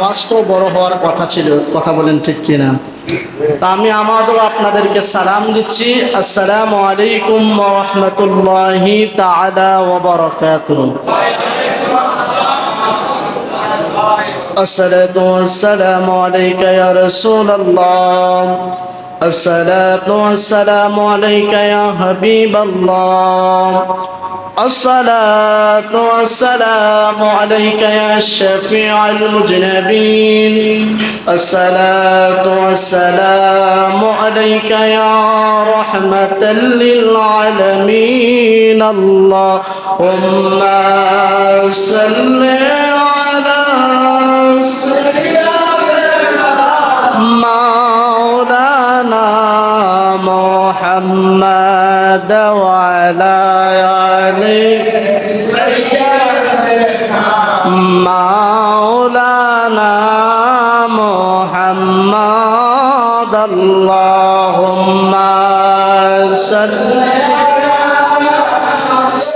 আওয়াজটাও বড় হওয়ার কথা ছিল কথা বলেন ঠিক কিনা তা আমি আমাদের আপনাদেরকে সালাম দিচ্ছি আসসালামু আলাইকুম রহমতুল্লাহি তাআলা ওয়া বারাকাতুহু الصلاة والسلام عليك يا رسول الله الصلاة والسلام عليك يا حبيب الله الصلاة والسلام عليك يا شفيع المذنبين الصلاة والسلام عليك يا رحمة للعالمين. اللهم صل على مولانا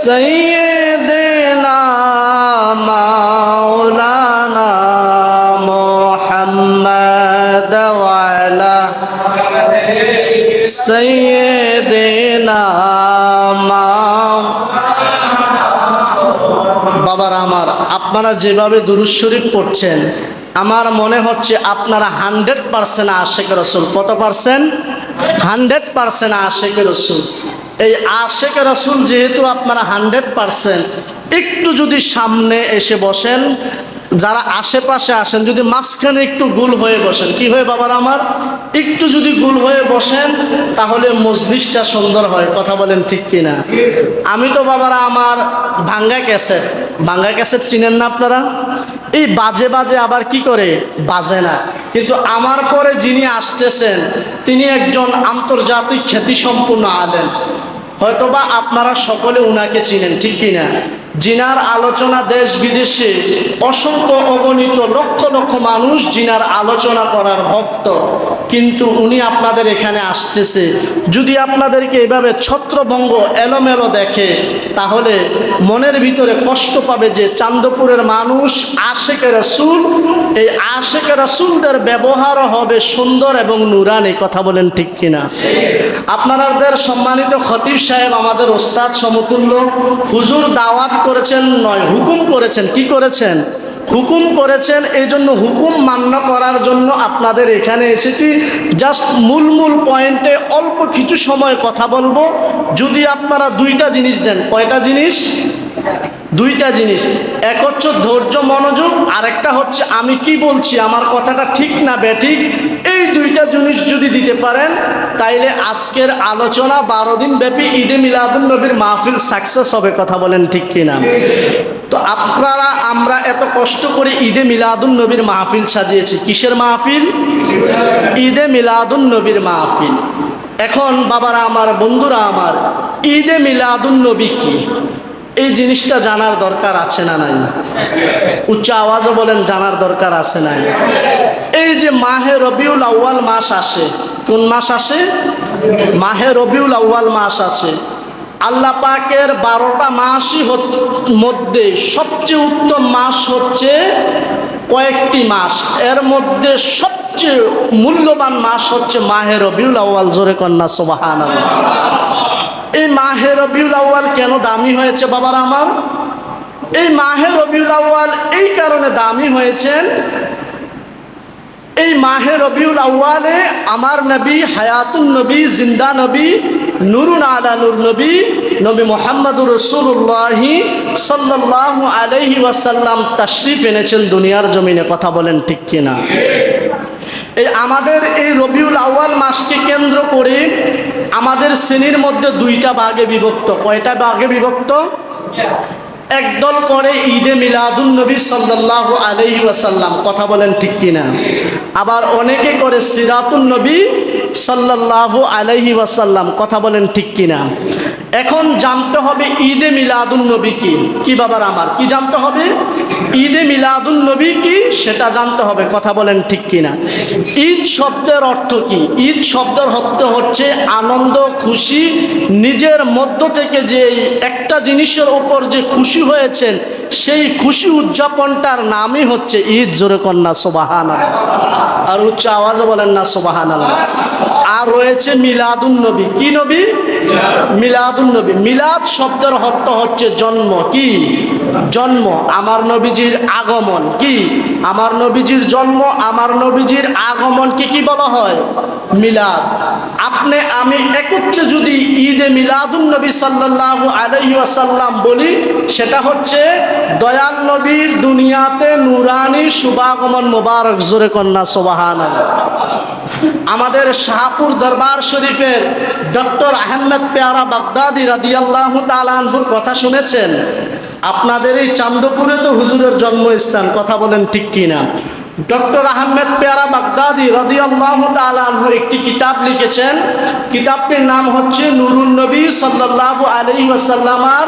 সৈয়দেনা মাওলানা মোহাম্মদ ওয়ালা সৈয়দেনা বাবার আমার, আপনারা যেভাবে দুরুজ শরীফ পড়ছেন, আমার মনে হচ্ছে আপনারা হান্ড্রেড পার্সেন্ট আশেখ রসুল। কত পার্সেন্ট? হান্ড্রেড পার্সেন্ট আশেখ রসুল। এই আশেখ রসুল যেহেতু আপনারা হান্ড্রেড পার্সেন্ট একটু যদি সামনে এসে বসেন, যারা আশেপাশে আসেন, যদি মাঝখানে একটু গুল হয়ে বসেন, কি হয়ে বাবার আমার? একটু যদি গুল হয়ে বসেন, তাহলে মজলিসটা সুন্দর হয়, কথা বলেন ঠিক কিনা? আমি তো বাবারা আমার ভাঙ্গা ক্যাসেট ভাঙ্গা ক্যাসেট চিনেন না আপনারা? এই বাজে বাজে আবার কি করে? বাজে না। কিন্তু আমার পরে যিনি আসতেছেন, তিনি একজন আন্তর্জাতিক খ্যাতিসম্পন্ন আলেন হয়তোবা আপনারা সকলে উনাকে চিনেন ঠিক কিনা? জিনার আলোচনা দেশ বিদেশে অসংখ্য অগণিত লক্ষ লক্ষ মানুষ জিনার আলোচনা করার ভক্ত। কিন্তু উনি আপনাদের এখানে আসতেছে। যদি আপনাদেরকে এভাবে ছত্রভঙ্গ এলোমেলো দেখে, তাহলে মনের ভিতরে কষ্ট পাবে যে চান্দপুরের মানুষ আশেকে রসুল, এই আশেকে রসুলদের ব্যবহার হবে সুন্দর এবং নুরানি। কথা বলেন ঠিক কিনা? আপনাদের সম্মানিত খতিব সাহেব, আমাদের ওস্তাদ সমতুল্য, হুজুর দাওয়াত করেছেন নয়, হুকুম করেছেন। কি করেছেন? হুকুম করেছেন, এই জন্য হুকুম মান্য করার জন্য আপনাদের এখানে এসেছি। জাস্ট মূল মূল পয়েন্টে অল্প কিছু সময় কথা বলব। যদি আপনারা দুইটা জিনিস দেন, কয়টা জিনিস? দুইটা জিনিস। এক হচ্ছে ধৈর্য, মনোযোগ, আরেকটা হচ্ছে আমি কি বলছি, আমার কথাটা ঠিক না ব্যাঠিক এই দুইটা জিনিস যদি দিতে পারেন, তাইলে আজকের আলোচনা বারো দিন ব্যাপী ঈদে মিলাদুল নবীর মাহফিল সাকসেস হবে, কথা বলেন ঠিক কিনা? তো আপনারা, আমরা এত কষ্ট করে ঈদে মিলাদুল নবীর মাহফিল সাজিয়েছি। কিসের মাহফিল? ঈদে মিলাদুল নবীর মাহফিল। এখন বাবারা আমার, বন্ধুরা আমার, ঈদে মিলাদুল নবী কি? এই জিনিসটা জানার দরকার আছে না নাই? উচ্চ আওয়াজও বলেন, জানার দরকার আছে নাই? এই যে মাহে রবিউল আউ্য়াল মাস আসে, কোন মাস আসে? মাহে রবিউল আউ্য়াল মাস আসে। আল্লাহ পাকের বারোটা মাসই মধ্যে সবচেয়ে উত্তম মাস হচ্ছে কয়েকটি মাস। এর মধ্যে সবচেয়ে মূল্যবান মাস হচ্ছে মাহে রবিউল আউ্য়াল। জোরে কন্যা সোবাহান এই মাহে রবিউল আউ্য়াল কেন দামি হয়েছে বাবার আমার? এই মাহে রবিউল আউ্য়াল এই কারণে দামি হয়েছেন। এই মাহে রবিউল আউ্য়ালে আমার নবী হায়াতুন নবী, জিন্দা নবী, নুরুন আলা নূর নবী নবী মোহাম্মদুর রসুল্লাহি সাল্লাহ আলহি ওয়াসাল্লাম তাশরিফ এনেছেন দুনিয়ার জমিনে। কথা বলেন ঠিক কিনা? এই আমাদের এই রবিউল আউয়াল মাসকে কেন্দ্র করে আমাদের শ্রেণির মধ্যে দুইটা বাঘে বিভক্ত। কয়টা বাঘে বিভক্ত? একদল করে ঈদে মিলাদুল নবী সাল্লাহ আলহি ওয়াসাল্লাম। কথা বলেন ঠিক কিনা? আবার অনেকে করে সিরাতুল নবী সাল্লাহ আলহি ওয়াসাল্লাম। কথা বলেন ঠিক কিনা? এখন জানতে হবে ঈদে মিলাদুল নবী কি? কি বাবার আমার? কি জানতে হবে? ঈদে মিলাদুল নবী কি? সেটা জানতে হবে। কথা বলেন ঠিক কিনা? ঈদ শব্দের অর্থ কি? ঈদ শব্দের অর্থ হচ্ছে আনন্দ, খুশি, নিজের মধ্য থেকে যে একটা জিনিসের ওপর যে খুশি হয়েছেন, সেই খুশি উদযাপনটার নামই হচ্ছে ঈদ। জোরে কন্যা সোবাহান আর উচ্চ আওয়াজে বলেন না সোবাহান আর রয়েছে মিলাদুন নবী। কি নবী? মিলাদুন নবী। মিলাদ শব্দের অর্থ হচ্ছে জন্ম, কি? জন্ম, আমার নবীজির আগমন, কি? আমার নবীজির জন্ম, আমার নবীজির আগমনকে কি বলা হয়? মিলাদ। আপনি, আমি একত্রে যদি ঈদে মিলাদুন নবী সাল্লাহ আলহি আসাল্লাম বলি, সেটা হচ্ছে দয়াল নবীর দুনিয়াতে নুরানি শুভাগমন মোবারক, জোরে কন্যা সোবাহান আমাদের শাহপুর দরবার শরীফের ডক্টর আহমেদ পেয়ারা বাগদাদি রাদিয়াল্লাহ তালানহুর কথা শুনেছেন। আপনাদের এই চান্দপুরে তো হুজুরের জন্মস্থান, কথা বলেন ঠিক কিনা? ডক্টর আহমেদ পেয়ারা বাগদাদি রদিয়াল্লাহ তালানহু একটি কিতাব লিখেছেন। কিতাবটির নাম হচ্ছে নুরুন নবী সাল্লাহ আলি ওয়াসাল্লামার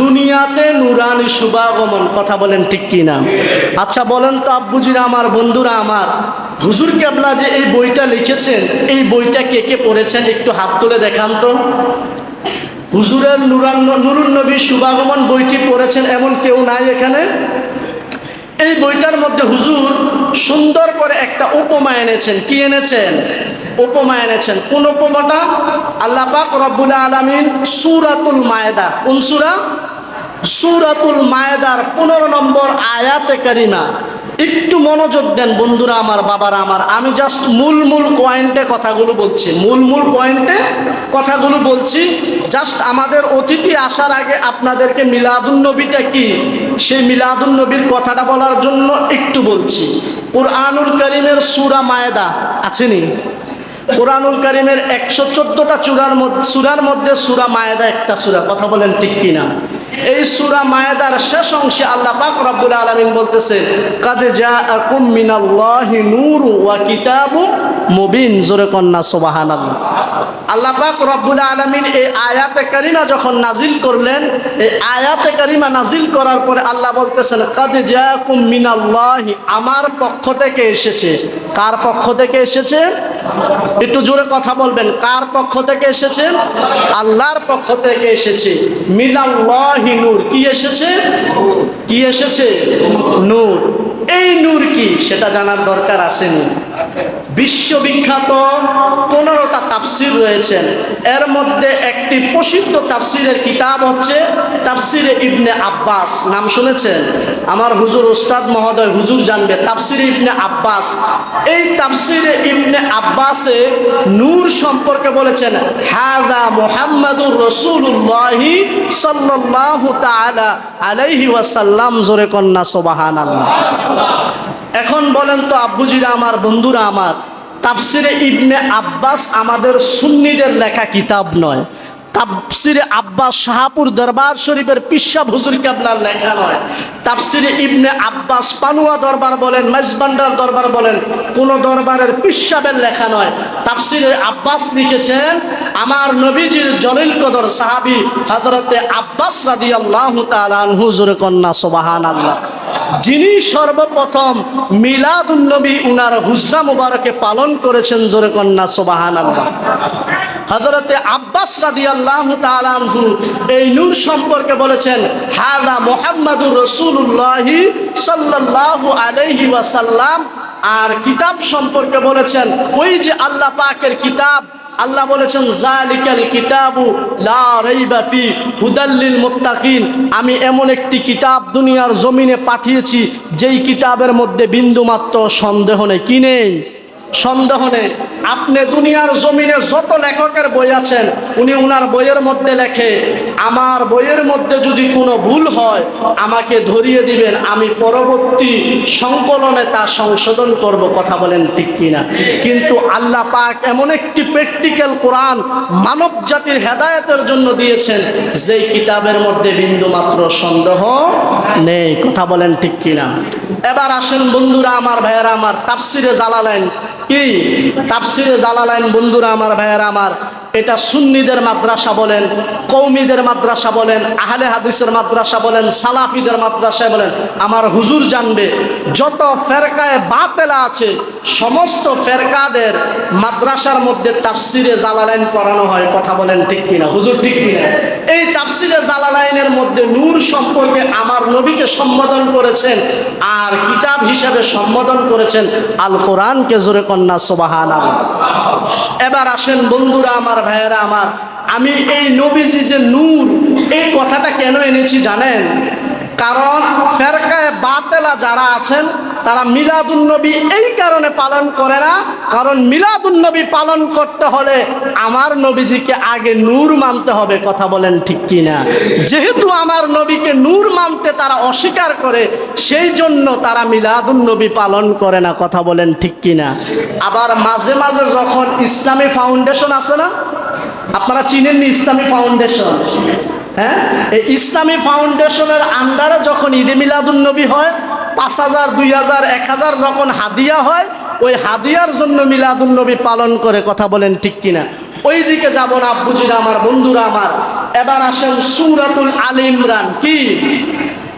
দুনিয়াতে নুরানি শুভাগমন, কথা বলেন ঠিক কিনা? আচ্ছা বলেন তো আব্বুজিরা, আমার বন্ধুরা আমার হুজুর কেবলা যে এই বইটা লিখেছেন, এই বইটা কে কে পড়েছেন একটু হাত তুলে দেখান তো। হুজুরের নুরান নুরুন নবী শুভাগমন বইটি পড়েছেন এমন কেউ নাই এখানে? এই বইটার মধ্যে হুজুর সুন্দর করে একটা উপমা এনেছেন। কি এনেছেন? উপমা এনেছেন। কোন উপমাটা? আল্লাহ পাক রব্বুল আলমিন সুরাতুল মায়দা। কোন সুরা? সুরাতুল মায়দার পনেরো নম্বর আয়াতে কারিমা। একটু মনোযোগ দেন বন্ধুরা আমার বাবারা আমার। আমি জাস্ট মূল মূল পয়েন্টে কথাগুলো বলছি। মূল মূল পয়েন্টে কথাগুলো বলছি। জাস্ট আমাদের অতিথি আসার আগে আপনাদেরকে মিলাদুন নবীটা কি? সেই মিলাদুন নবীর কথাটা বলার জন্য একটু বলছি। কোরআনুল করিমের সুরা মায়দা আছেনি কোরআনুল করিমের একশো চোদ্দোটা চূড়ার মধ্যে সুরার মধ্যে সুরা মায়েদা একটা সুরা। কথা বলেন ঠিক কিনা? এই সুরা মায়াদার শেষ অংশে আল্লাহ পাক রব্বুল আলমিন বলতেছে, কাদে যা মিনাল্লাহি নূরু ওয়া কিতাবু মুবিন, জোরে কন্যা সোবাহান আল্লাহ আল্লাহ পাক রব্বুল আলমিন এই আয়াতে কারিমা যখন নাজিল করলেন, এই আয়াতে কারিমা নাজিল করার পরে আল্লাহ বলতেছেন, কাদে যা আকুম মিনাল্লাহি আমার পক্ষ থেকে এসেছে। কার পক্ষ থেকে এসেছে? একটু জোরে কথা বলবেন, কার পক্ষ থেকে এসেছে? আল্লাহর পক্ষ থেকে এসেছে। মিলাল্লাহি নূর, কি এসেছে? কি এসেছে? নূর। এই নূর কি? সেটা জানার দরকার আসেনি বিশ্ববিখ্যাত পনেরোটা তাফসির রয়েছেন এর মধ্যে একটি প্রসিদ্ধ তাফসিরের কিতাব হচ্ছে তাফসিরে ইবনে আব্বাস। নাম শুনেছেন? আমার হুজুর উস্তাদ মহোদয়, হুজুর জানবে, তাফসিরে ইবনে আব্বাস। এই তাফসিরে ইবনে আব্বাসে নূর সম্পর্কে বলেছেন হাদা মোহাম্মদুর রসুল্লাহি তাআলা আলাইহি ওয়াসাল্লাম। জোরে কন্যা সোবাহান আল্লাহ এখন বলেন তো আব্বুজিরা আমার, বন্ধুরা আমার, তাফসিরে ইবনে আব্বাস আমাদের সুন্নিদের লেখা কিতাব নয়। তাফসিরে আব্বাস শাহাপুর দরবার শরীফের পিসাব হুজুর কেবলার লেখা নয়। তাফসিরে ইবনে আব্বাস পানুয়া দরবার বলেন, মেজবান্ডার দরবার বলেন, কোন দরবারের পিসাবের লেখা নয়। তাফসিরে আব্বাস লিখেছেন, আমার নবীজির জলিল কদর সাহাবি হজরতে আব্বাস রাদি আল্লাহ হুজুর কন্যা সোবাহান আল্লাহ যিনি সর্বপ্রথম মিলাদুন্নবী উনার হুজরা মুবারকে পালন করেছেন, জোরে কন্যা সোবাহান আল্লাহ হজরতে আব্বাস রাদি আল্লাহ এই নূর সম্পর্কে বলেছেন হাদা মোহাম্মদুর রসুল্লাহি সাল্লাল্লাহু আলাইহি ওয়াসাল্লাম। আর কিতাব সম্পর্কে বলেছেন, ওই যে আল্লাহ পাকের কিতাব, আল্লাহ বলেছেন জালিকাল কিতাবু লা রাইবা ফি হুদাল্লিল মুত্তাকিন। আমি এমন একটি কিতাব দুনিয়ার জমিনে পাঠিয়েছি, যেই কিতাবের মধ্যে বিন্দুমাত্র সন্দেহ নেই। কি নেই? সন্দেহ নেই। আপনি দুনিয়ার জমিনে যত লেখকের বই আছেন, উনি উনার বইয়ের মধ্যে লেখে, আমার বইয়ের মধ্যে যদি কোনো ভুল হয়, আমাকে ধরিয়ে দিবেন, আমি পরবর্তী সংকলনে তা সংশোধন করব। কথা বলেন ঠিক কিনা? কিন্তু আল্লাহ পাক এমন একটি প্র্যাকটিক্যাল কোরআন মানব জাতির হেদায়েতের জন্য দিয়েছেন, যেই কিতাবের মধ্যে বিন্দুমাত্র সন্দেহ নেই। কথা বলেন ঠিক কিনা? এবার আসেন বন্ধুরা, আমার ভাইয়েরা, আমার তাফসিরে জালালেন কি? তাফসিরে জালালাইন বন্ধুরা আমার ভাইয়েরা আমার এটা সুন্নিদের মাদ্রাসা বলেন কৌমিদের মাদ্রাসা বলেন, আহলে হাদিসের মাদ্রাসা বলেন, সালাফিদের মাদ্রাসা বলেন, আমার হুজুর জানবে, যত ফেরকায় বাতেলা আছে, সমস্ত ফেরকাদের মাদ্রাসার মধ্যে তাফসিরে জালালাইন পড়ানো হয়, কথা বলেন ঠিক কিনা, হুজুর ঠিক কিনা? এই তাফসিরে জালালাইনের মধ্যে নূর সম্পর্কে আমার নবীকে সম্বোধন করেছেন, আর কিতাব হিসাবে সম্বোধন করেছেন, আল কোরআনকে জোরে কন্যা সোবাহান এবার আসেন বন্ধুরা, আমার ভাইয়েরা আমার, আমি এই নবীজি যে নূর, এই কথাটা কেন এনেছি জানেন? কারণ ফেরকায় বাতেলা যারা আছেন, তারা মিলাদুন্নবী এই কারণে পালন করে না। কারণ মিলাদুন্নবী পালন করতে হলে আমার নবীজিকে আগে নূর মানতে হবে, কথা বলেন ঠিক কি না যেহেতু আমার নবীকে নূর মানতে তারা অস্বীকার করে, সেই জন্য তারা মিলাদুন্নবী পালন করে না, কথা বলেন ঠিক কি না আবার মাঝে মাঝে যখন ইসলামী ফাউন্ডেশন আছে না আপনারা চিনেননি ইসলামী ফাউন্ডেশন? হ্যাঁ? এই ইসলামী ফাউন্ডেশনের আন্ডারে যখন ঈদে মিলাদুল নবী হয়, পাঁচ হাজার, দুই হাজার, এক হাজার যখন হাদিয়া হয়, ওই হাদিয়ার জন্য মিলাদুল নবী পালন করে কথা বলেন ঠিক কিনা? ওই দিকে যাব না, আব্বুজিরা আমার, বন্ধুরা আমার। এবার আসেন সুরাতুল আল ইমরান। কি?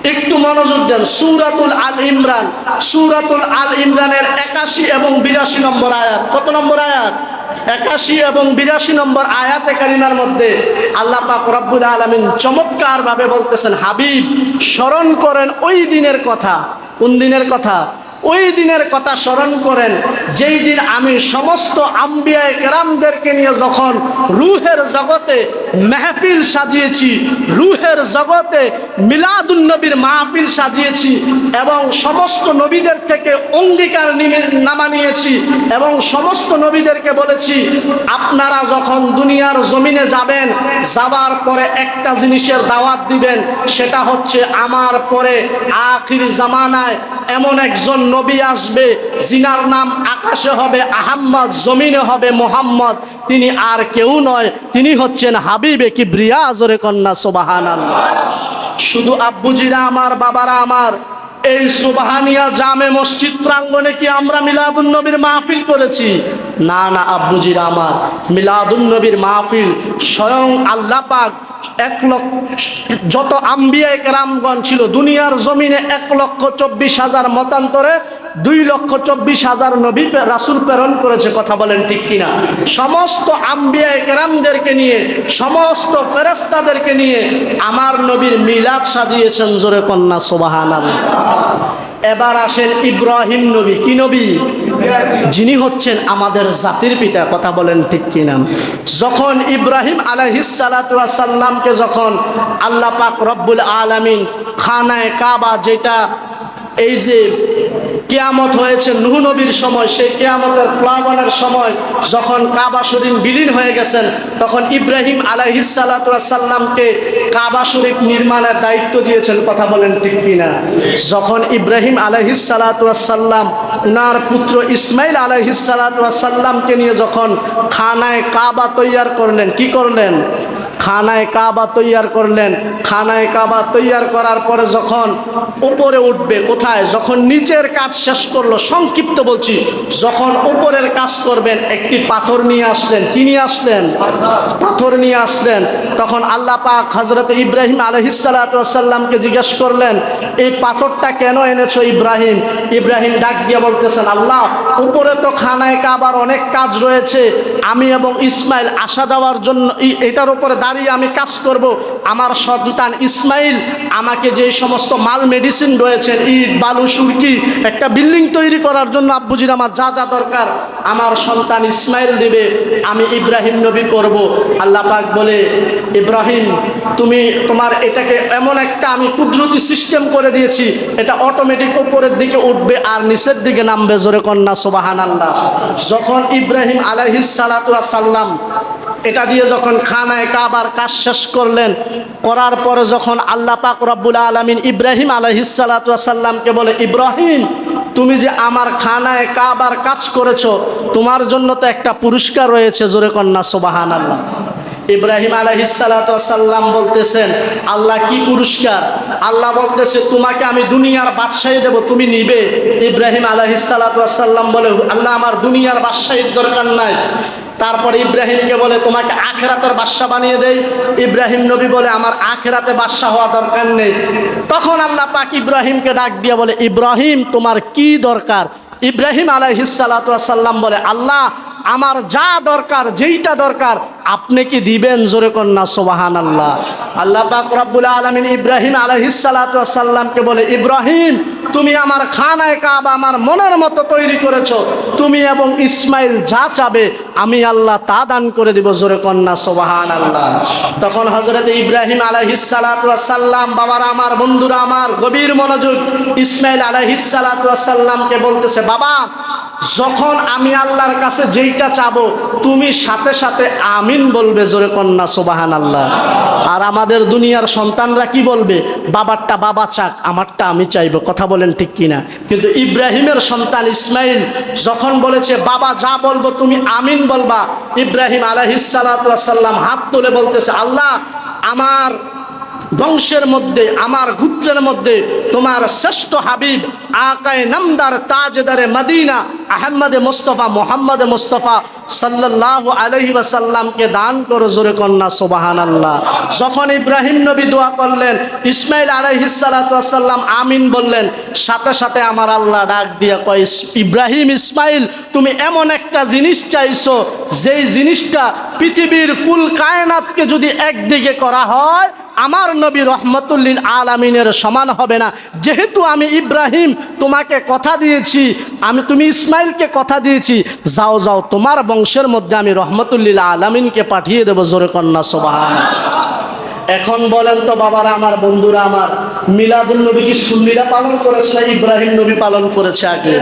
একটু মনোযোগ দেন। সুরাতুল আল ইমরান। সুরাতুল আল ইমরানের একাশি এবং বিরাশি নম্বর আয়াত। কত নম্বর আয়াত? একাশি এবং বিরাশি নম্বর আয়াতে কারিমার মধ্যে আল্লাহ পাক রব্বুল আলমিন চমৎকারভাবে বলতেছেন, হাবিব, স্মরণ করেন ওই দিনের কথা। কোন দিনের কথা? ওই দিনের কথা স্মরণ করেন, যেই দিন আমি সমস্ত আম্বিয়ায় কেরামদেরকে নিয়ে যখন রুহের জগতে মেহফিল সাজিয়েছি, রুহের জগতে মিলাদুন্নবীর মাহফিল সাজিয়েছি এবং সমস্ত নবীদের থেকে অঙ্গীকার নামা নিয়েছি এবং সমস্ত নবীদেরকে বলেছি, আপনারা যখন দুনিয়ার জমিনে যাবেন, যাবার পরে একটা জিনিসের দাওয়াত দিবেন, সেটা হচ্ছে আমার পরে আখির জামানায় এমন একজন নবী আসবে, জিনার নাম আকাশে হবে, আহাম্মদ জমিনে হবে মোহাম্মদ। তিনি আর কেউ নয়, তিনি হচ্ছেন হাবিবে কি ব্রিয়া জোরে কন্যা সোবাহান শুধু আব্বুজিরা আমার, বাবারা আমার, এই সুবাহানিয়া জামে মসজিদ প্রাঙ্গণে কি আমরা মিলাদুন নবীর মাহফিল করেছি? না না, আব্বুজিরা আমার, মিলাদুন নবীর মাহফিল স্বয়ং আল্লাহ পাক এক লক্ষ, যত আম্বিয়ায় রামগণ ছিল, দুনিয়ার জমিনে এক লক্ষ চব্বিশ হাজার মতান্তরে দুই লক্ষ চব্বিশ হাজার নবী রাসূল প্রেরণ করেছে, কথা বলেন ঠিক কিনা? সমস্ত আম্বিয়ায় কেরামদেরকে নিয়ে, সমস্ত ফেরেস্তাদেরকে নিয়ে আমার নবীর মিলাদ সাজিয়েছেন জোরে কন্যা সোবাহান এবার আসেন ইব্রাহিম নবী, কি নবী? যিনি হচ্ছেন আমাদের জাতির পিতা, কথা বলেন ঠিক কিনা। যখন ইব্রাহিম আলহিসাল্লামকে যখন আল্লাহ পাক রব্বুল আলমিন খানায় কাবা যেটা, এই যে কেয়ামত হয়েছে, নুহ নবীর সময়, সেই কেয়ামতের প্লাবনের সময় যখন কাবা শরীফ বিলীন হয়ে গেছেন, তখন ইব্রাহিম আলাইহিসাল্লামকে কাবা শরীফ নির্মাণের দায়িত্ব দিয়েছেন, কথা বলেন ঠিক কিনা? যখন ইব্রাহিম আলাইহিসাল্লাম উনার পুত্র ইসমাইল আলাইহিসাল্লামকে নিয়ে যখন খানায় কাবা তৈয়ার করলেন, কি করলেন? খানায় কাবা তৈয়ার করলেন। খানায় কাবা তৈয়ার করার পরে যখন উপরে উঠবে, কোথায়? যখন নিচের কাজ শেষ করল, সংক্ষিপ্ত বলছি, যখন উপরের কাজ করবেন, একটি পাথর নিয়ে আসলেন নিয়ে আসলেন? পাথর নিয়ে আসলেন। তখন আল্লাহ পাক হজরত ইব্রাহিম আলহিসাল্লামকে জিজ্ঞেস করলেন, এই পাথরটা কেন এনেছো ইব্রাহিম? ইব্রাহিম ডাক দিয়ে বলতেছেন, আল্লাহ, উপরে তো খানায় কাবার অনেক কাজ রয়েছে। আমি এবং ইসমাইল আসা যাওয়ার জন্য এটার উপরে দাঁড়িয়ে আমি কাজ করব। আমার সন্তান ইসমাইল আমাকে যে সমস্ত মাল মেডিসিন রয়েছেন ইট, বালু, সুরকি, একটা বিল্ডিং তৈরি করার জন্য আব্বুজির আমার যা যা দরকার, আমার সন্তান ইসমাইল দিবে, আমি ইব্রাহিম নবী করব। আল্লাহ পাক বলে, ইব্রাহিম, তুমি তোমার এটাকে এমন একটা আমি কুদরতি সিস্টেম করে দিয়েছি, এটা অটোমেটিক উপরের দিকে উঠবে আর নিচের দিকে নামবে জোরে কন্যা সোবাহান আল্লাহ যখন ইব্রাহিম আলাইহিস সালাম এটা দিয়ে যখন খানায় কাবার কাজ শেষ করলেন, করার পরে যখন আল্লাহ পাক রব্বুল আলমিন ইব্রাহিম আলহিসাল্লামকে বলে, ইব্রাহিম তুমি যে আমার খানায় কাবার কাজ করেছ, তোমার জন্য তো একটা পুরস্কার রয়েছে, জোরে কন্যা সোবাহান আল্লাহ ইব্রাহিম আলহিসাল্লাম বলতেছেন, আল্লাহ কি পুরস্কার? আল্লাহ বলতেছে, তোমাকে আমি দুনিয়ার বাদশাহী দেব, তুমি নিবে। ইব্রাহিম আলহিসাল্লাম বলে, আল্লাহ, আমার দুনিয়ার বাদশাহীর দরকার নাই। তারপরে ইব্রাহিমকে বলে, তোমাকে আখেরাতের বাদশাহ বানিয়ে দেয় ইব্রাহিম নবী বলে, আমার আখেরাতে বাদশাহ হওয়া দরকার নেই। তখন আল্লাহ পাক ইব্রাহিমকে ডাক দিয়ে বলে, ইব্রাহিম, তোমার কি দরকার? ইব্রাহিম আলাইহিসাল্লাম বলে, আল্লাহ আমার যা দরকার, যেইটা দরকার, আপনি কি দিবেন? জোরে কন্যা সোবাহান আল্লাহ আল্লাহ পাক আলমিন ইব্রাহিম আলহিসাল্লামকে বলে, ইব্রাহিম, তুমি আমার খানায় কাব আমার মনের মতো তৈরি করেছ। তুমি এবং ইসমাইল যা চাবে, আমি আল্লাহ তা দান করে দিব। জোরে কন্যা সোবাহান আল্লাহ তখন হজরত ইব্রাহিম আলহিসাল্লাম বাবার আমার, বন্ধুরা আমার, গভীর মনোযোগ ইসমাইল আলহিসাল্লামকে বলতেছে, বাবা যখন আমি আল্লাহর কাছে যেইটা চাবো, তুমি সাথে সাথে আমিন বলবে জোরে কন্যা সোবাহান আল্লাহ আর আমাদের দুনিয়ার সন্তানরা কি বলবে? বাবারটা বাবা চাক, আমারটা আমি চাইব। কথা বলেন ঠিক কিনা? কিন্তু ইব্রাহিমের সন্তান ইসমাইল যখন বলেছে, বাবা, যা বলব তুমি আমিন বলবা। ইব্রাহিম আলহিসাল্লাম হাত তুলে বলতেছে, আল্লাহ, আমার বংশের মধ্যে, আমার গুত্রের মধ্যে, তোমার শ্রেষ্ঠ হাবিব, আকায় নামদার তাজদারে মদিনা, আহম্মদে মোস্তফা, মোহাম্মদ মোস্তফা সাল্লাহ আলহি ওয়াসাল্লামকে দান করো জোরে কন্যা সোবাহান আল্লাহ যখন ইব্রাহিম নবী দোয়া করলেন, ইসমাইল আলহিসাল্লাম আমিন বললেন, সাথে সাথে আমার আল্লাহ ডাক দিয়ে কয়, ইব্রাহিম, ইসমাইল, তুমি এমন একটা জিনিস চাইছো, যেই জিনিসটা পৃথিবীর কুল কায়নাতকে যদি একদিকে করা হয় আমার নবী রহমতুল্লিল আলামিনের সমান হবে না। যেহেতু আমি ইব্রাহিম, তোমাকে কথা দিয়েছি, আমি তুমি ইসমাইলকে কথা দিয়েছি, যাও যাও, তোমার বংশের মধ্যে আমি রহমতুল্লিল আলামিনকে পাঠিয়ে দেবো জোরে কন্যা সোবাহান এখন বলেন তো বাবারা, আমার বন্ধুরা, আমার মিলাদুল নবী কি সুন্নিরা পালন করেছে, ইব্রাহিম নবী পালন করেছে আগে?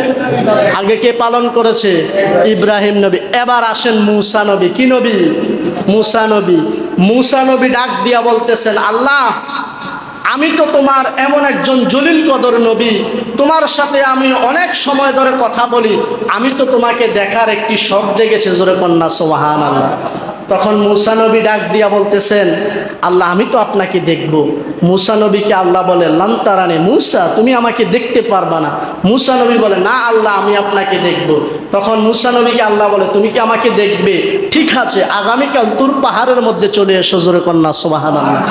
আগে কে পালন করেছে? ইব্রাহিম নবী। এবার আসেন মুসা নবী। কি নবী? মুসা নবী। মুসা নবী ডাক দিয়া বলতেছেন, আল্লাহ, আমি তো তোমার এমন একজন জলিল কদর নবী, তোমার সাথে আমি অনেক সময় ধরে কথা বলি, আমি তো তোমাকে দেখার একটি শখ জেগেছে জোরে কন্যা সোহান আল্লাহ তখন মুসা নবী ডাক দিয়া বলতেছেন, আল্লাহ, আমি তো আপনাকে দেখব। মুসা নবীকে আল্লাহ বলে লান্তারানে মুসা, তুমি আমাকে দেখতে পারবা না। মুসা নবী বলে, না আল্লাহ, আমি আপনাকে দেখব। তখন মুসা নবীকে আল্লাহ বলে, তুমি কি আমাকে দেখবে? ঠিক আছে, আগামীকাল তুর পাহাড়ের মধ্যে চলে এসো, জোরে কন্যা সোবাহান আল্লাহ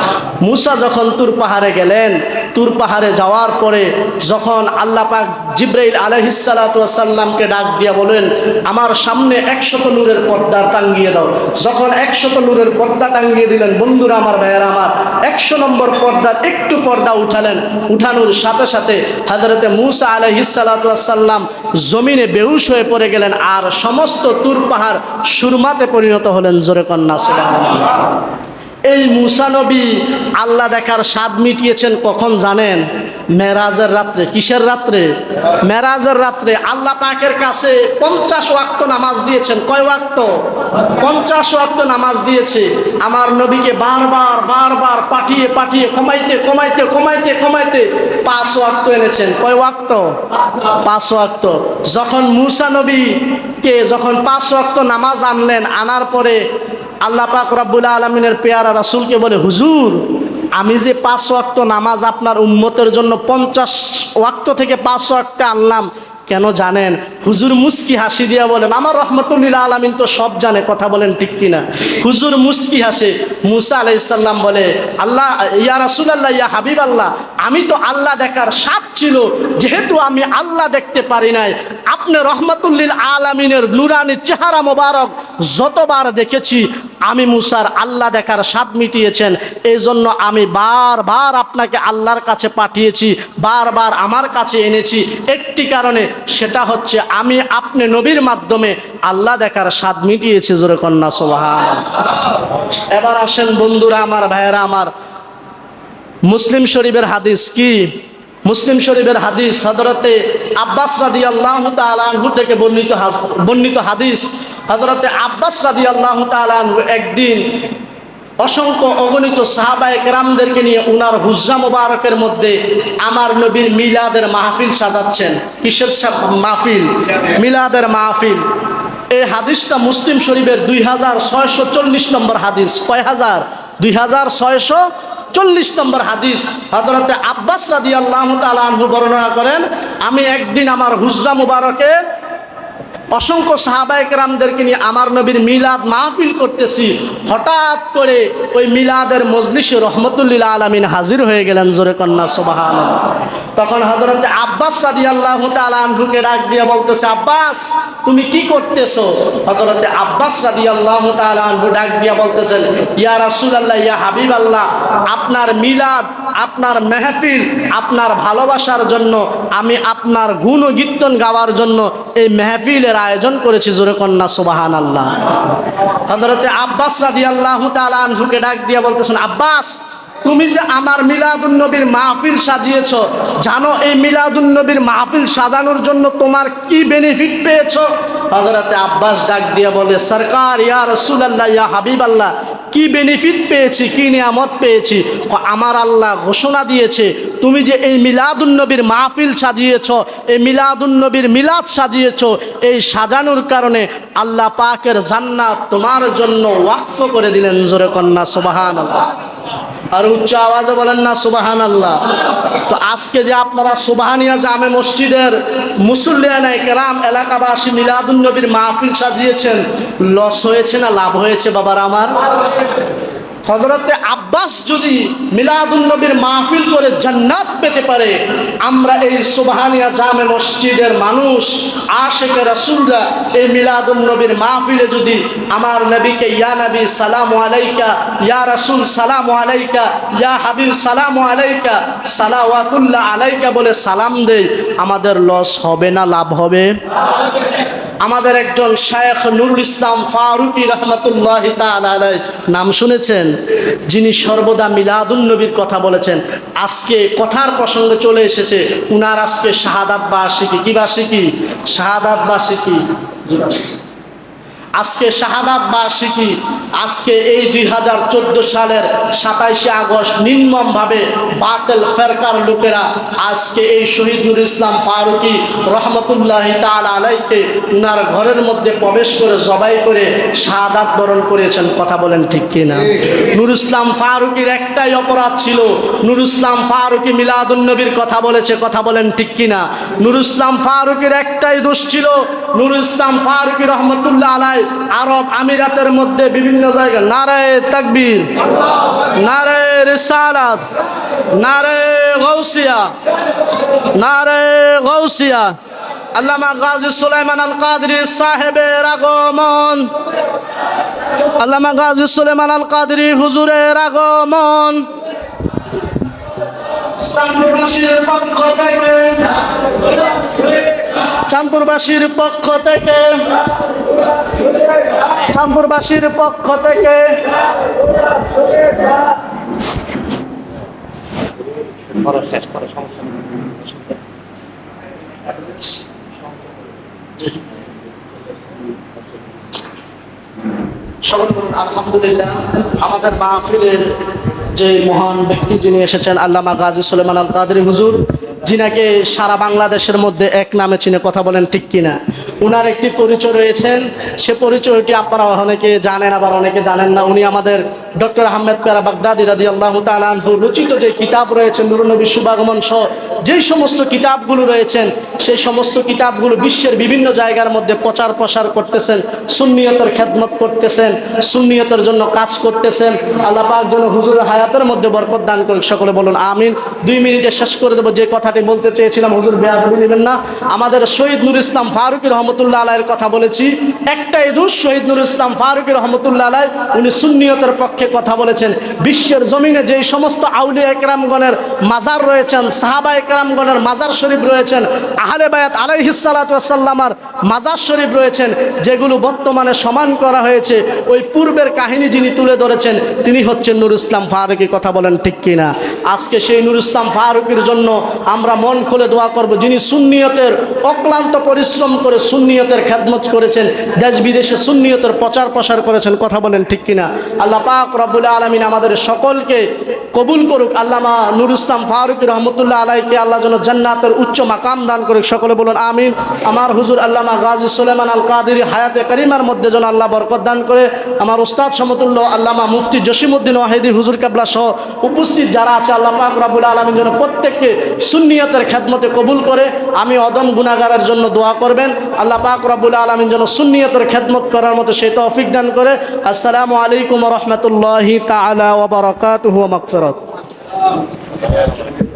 মুসা যখন তুর পাহাড়ে গেলেন তুর পাহাড়ে যাওয়ার পরে যখন আল্লাহ পাক জিব্রাইল আলহিসাল্লামকে ডাক দিয়া বলেন, আমার সামনে একশত নূরের পর্দা টাঙ্গিয়ে দাও। যখন একশত নূরের পর্দা টাঙ্গিয়ে দিলেন, বন্ধুরা আমার, ভাইয়ের আমার, একশো নম্বর পর্দার একটু পর্দা উঠালেন। উঠানোর সাথে সাথে হাজরতে মুসা আলহিসাল্লাম জমিনে বেহুশ হয়ে পড়ে গেলেন আর সমস্ত তুর পাহাড় সুরমাতে পরিণত হলেন। জোরে কন্যা, সুবহানাল্লাহ। এই মুসানবী আল্লাহ দেখার স্বাদ মিটিয়েছেন কখন জানেন? মেরাজের রাত্রে। কিসের রাত্রে? মেরাজের রাত্রে। আল্লাহ পাকের কাছে পঞ্চাশ ওয়াক্ত নামাজ দিয়েছেন। কয় ওয়াক্ত? পঞ্চাশ ওয়াক্ত নামাজ দিয়েছে। আমার নবীকে বারবার বারবার পাঠিয়ে পাঠিয়ে, কমাইতে কমাইতে কমাইতে কমাইতে পাঁচ ওয়াক্ত এনেছেন। কয় ওয়াক্ত? পাঁচ ওয়াক্ত। যখন মুসা নবীকে যখন পাঁচ ওয়াক্ত নামাজ আনলেন, আনার পরে আল্লাহ পাক রব্বুল আলমিনের পেয়ারা রাসুলকে বলে, হুজুর, আমি যে পাঁচ ওয়াক্ত নামাজ আপনার উম্মতের জন্য পঞ্চাশ ওয়াক্ত থেকে পাঁচ ওয়াক্ত আনলাম, কেন জানেন? হুজুর মুস্কি হাসি দিয়া বলেন, আমার রহমতুল্লিল আলমিন তো সব জানে, কথা বলেন ঠিক কিনা? হুজুর মুস্কি হাসে, মুসা আলাইসাল্লাম বলে, আল্লাহ, ইয়া রাসুল আল্লাহ ইয়া হাবিব আল্লাহ আমি তো আল্লাহ দেখার সাপ ছিল, যেহেতু আমি আল্লাহ দেখতে পারি নাই, আপনি রহমতুল্লিল আলমিনের নুরানি চেহারা মোবারক যতবার দেখেছি আমি মুসার আল্লাহ দেখার স্বাদ মিটিয়েছেন। এই জন্য আমি বারবার আপনাকে আল্লাহর কাছে পাঠিয়েছি, বারবার আমার কাছে এনেছি। একটি কারণে সেটা হচ্ছে আমি আপনি নবীর মাধ্যমে আল্লাহ দেখার স্বাদ মিটিয়েছি, জোরে কন্যা সোহান এবার আসেন বন্ধুরা, আমার ভাইয়েরা, আমার মুসলিম শরীফের হাদিস কি? মুসলিম শরীফের হাদিস হজরতে আব্বাস রাদি আল্লাহ থেকে বর্ণিত বর্ণিত হাদিস হজরতে আব্বাস রাদি আল্লাহ তালু একদিন অসংখ্য অগণিত সাহাবায় কেরামদেরকে নিয়ে উনার হুজ্জা মোবারকের মধ্যে আমার নবীর মিলাদের মাহফিল সাজাচ্ছেন। কিসের মাহফিল? মিলাদের মাহফিল। এই হাদিসটা মুসলিম শরীফের দুই হাজার ছয়শো চল্লিশ নম্বর হাদিস। কয় হাজার দুই হাজার ছয়শো চল্লিশ নম্বর হাদিস। হজরতে আব্বাস রাদি আল্লাহ তালু বর্ণনা করেন, আমি একদিন আমার হুজরা মুবারকে অসংখ্য সাহাবায়ক রামদেরকে নিয়ে আমার নবীর মিলাদ মাহফিল করতেছি। হঠাৎ করে ওই মিলাদের মজলিসে রহমতুল্লিল আলমিন হাজির হয়ে গেলেন জোরে কন্যা সোবাহান তখন হজরত আব্বাস রাজি আল্লাহ আনহুকে ডাক দিয়ে বলতেছে, আব্বাস, তুমি কি করতেছো? হজরতে আব্বাস রাজি আল্লাহ আনহু ডাক দিয়ে বলতেছেন, ইয়া রাসুল আল্লাহ ইয়া হাবিব আল্লাহ আপনার মিলাদ, আপনার মেহফিল, আপনার ভালোবাসার জন্য, আমি আপনার গুণ কীর্তন গাওয়ার জন্য এই মেহফিলের আয়োজন করেছি জোরে কন্যা সোবাহান আল্লাহ হজরতে আব্বাস রাজি আল্লাহ আনহুকে ডাক দিয়ে বলতেছেন, আব্বাস, তুমি যে আমার মিলাদুল নবীর মাহফিল সাজিয়েছ, জানো এই মিলাদুল নবীর মাহফিল সাজানোর জন্য তোমার কি বেনিফিট পেয়েছ? হজরতে আব্বাস ডাক দিয়ে বলে, সরকার, ইয়া রসুল আল্লাহ ইয়া হাবিব আল্লাহ কি বেনিফিট পেয়েছি, কি নিয়ামত পেয়েছি? আমার আল্লাহ ঘোষণা দিয়েছে, তুমি যে এই মিলাদুন্নবীর মাহফিল সাজিয়েছ, এই মিলাদুন্নবীর মিলাদ সাজিয়েছ, এই সাজানোর কারণে আল্লাহ পাকের জান্নাত তোমার জন্য ওয়াকফ করে দিলেন, জোরে কন্যা সোবাহান আল্লাহ আর উচ্চ আওয়াজে বলেন না সুবাহান আল্লাহ তো আজকে যে আপনারা সুবাহানিয়া জামে মসজিদের মুসল্লিয়ানায় কেরাম এলাকাবাসী মিলাদুল নবীর মাহফিল সাজিয়েছেন, লস হয়েছে না লাভ হয়েছে বাবার আমার? হজরতে আব্বাস যদি মিলাদুন নবীর মাহফিল করে জান্নাত পেতে পারে, আমরা এই সুবাহানিয়া জামে মসজিদের মানুষ আশেখ রাসুলরা এই মিলাদুন নবীর মাহফিলে যদি আমার নবীকে, ইয়া নবী, সালাম আলাইকা, ইয়া রাসুল, সালাম আলাইকা, ইয়া হাবিব, সালাম আলাইকা, সালাওয়াতুল্লাহ আলাইকা বলে সালাম দেই আমাদের লস হবে না, লাভ হবে? আমাদের একজন শায়েখ নুরুল ইসলাম ফারুকি রহমতুল্লাহ নাম শুনেছেন? যিনি সর্বদা মিলাদুল নবীর কথা বলেছেন। আজকে কথার প্রসঙ্গে চলে এসেছে, উনার আজকে শাহাদাত বার্ষিকী। কি বার্ষিকী? শাহাদাত বা বার্ষিকী। আজকে শাহাদাত বার্ষিকী, আজকে এই দুই হাজার চোদ্দ সালের সাতাইশে আগস্ট নির্মমভাবে বাতেল ফেরকার লোকেরা আজকে এই শহীদ নুর ইসলাম ফারুকি রহমতুল্লাহ তাল আলাইকে উনার ঘরের মধ্যে প্রবেশ করে জবাই করে শাহাদাত বরণ করেছেন। কথা বলেন ঠিক কিনা? নুর ইসলাম ফারুকির একটাই অপরাধ ছিল, নুর ইসলাম ফারুকি মিলাদুন্নবীর কথা বলেছে, কথা বলেন ঠিক কিনা? নুর ইসলাম ফারুকের একটাই দোষ ছিল, নুর ইসলাম ফারুকি রহমতুল্লাহ আলাই আরব আমিরাতের মধ্যে বিভিন্ন জায়গায়। নারায় তাকবীর নারায় রিসালাত নারায় গৌসিয়া নারায় গৌসিয়া আল্লামা গাজী সুলাইমান আল কাদরি সাহেবের আগমন, আল্লামা গাজী সুলাইমান আল কাদরি হুজুরের আগমন। পক্ষ থেকে চাঁদপুরবাসীর পক্ষ থেকে চাঁদপুরবাসীর পক্ষ থেকে। আলহামদুলিল্লাহ আমাদের মাহফিলের যে মহান ব্যক্তি যিনি এসেছেন আল্লামা গাজী সুলেমান আল কাদরি হুজুর যিনাকে সারা বাংলাদেশের মধ্যে এক নামে চিনে কথা বলেন ঠিক কিনা। উনার একটি পরিচয় রয়েছেন। সে পরিচয়টি আপনারা অনেকে জানেন, আবার অনেকে জানেন না। উনি আমাদের ডক্টর আহমেদ পেরা বাগদাদি রাজি আল্লাহ তালু রচিত যে কিতাব রয়েছে, নুরনবী শুভাগমন সহ যেই সমস্ত কিতাবগুলো রয়েছেন, সেই সমস্ত কিতাবগুলো বিশ্বের বিভিন্ন জায়গার মধ্যে প্রচার প্রসার করতেছেন, সুন্নিয়তের খেদমত করতেছেন, সুন্নিয়তের জন্য কাজ করতেছেন। আল্লাহ পাক যেন হুজুরের হায়াতের মধ্যে বরকত দান করে সকলে বলুন, আমিন। দুই মিনিটে শেষ করে দেবো যে কথাটি বলতে চেয়েছিলাম, হুজুর বেয়াদবি নেবেন না। আমাদের শহীদ নুর ইসলাম ফারুকি রহমতুল্লাহ আলাইয়ের কথা বলেছি। একটাই দোষ, শহীদ নুর ইসলাম ফারুকি রহমতুল্লাহ আলাই উনি সুন্নিয়তের পক্ষে কথা বলেছেন। বিশ্বের জমিনে যেই সমস্ত আউলিয়া একরামগণের মাজার রয়েছেন, সাহাবা একরামগণের মাজার শরীফ রয়েছেন, আহলে বায়াত আলাইহিসাল্লাতামার মাজার শরীফ রয়েছেন, যেগুলো বর্তমানে সমান করা হয়েছে, ওই পূর্বের কাহিনী যিনি তুলে ধরেছেন, তিনি হচ্ছেন নুর ইসলাম ফারুকি কথা বলেন ঠিক কিনা। আজকে সেই নুর ইসলাম ফারুকির জন্য আমরা মন খুলে দোয়া করব। যিনি সুন্নিয়তের অক্লান্ত পরিশ্রম করে সুন্নিয়তের খেদমত করেছেন, দেশ বিদেশে সুন্নিয়তের প্রচার প্রসার করেছেন, কথা বলেন ঠিক কিনা? আল্লাহ পাক রব্বুল আলমিন আমাদের সকলকে কবুল করুক আল্লামা নুর ইসলাম ফারুক রহমতুল্লাহ আলাইকে আল্লাহ যেন জান্নাতের উচ্চ মাকাম দান করুক। সকলে বলুন আমিন। আমার হুজুর আল্লামা গাজী সুলেমান আল কাদির হায়াতে করিমার মধ্যে যেন আল্লাহ বরকত দান করে, আমার উস্তাদ সমতুল্য আল্লামা মুফতি জসিমুদ্দিন ওয়াহিদি হুজুর কাবলা সহ উপস্থিত যারা আছে, আল্লাহ পাক রাবুল আলমীর জন্য প্রত্যেককে সুন্নিয়তের খেদমতে কবুল করে, আমি অদম গুনাগারের জন্য দোয়া করবেন। আল্লাহ পাক রাবুল আলমীর জন্য সুন্নিয়তের খেদমত করার মতো সেই তৌফিক দান করে। আসসালামু আলাইকুম রহমতুল্লাহি তালা Thank you.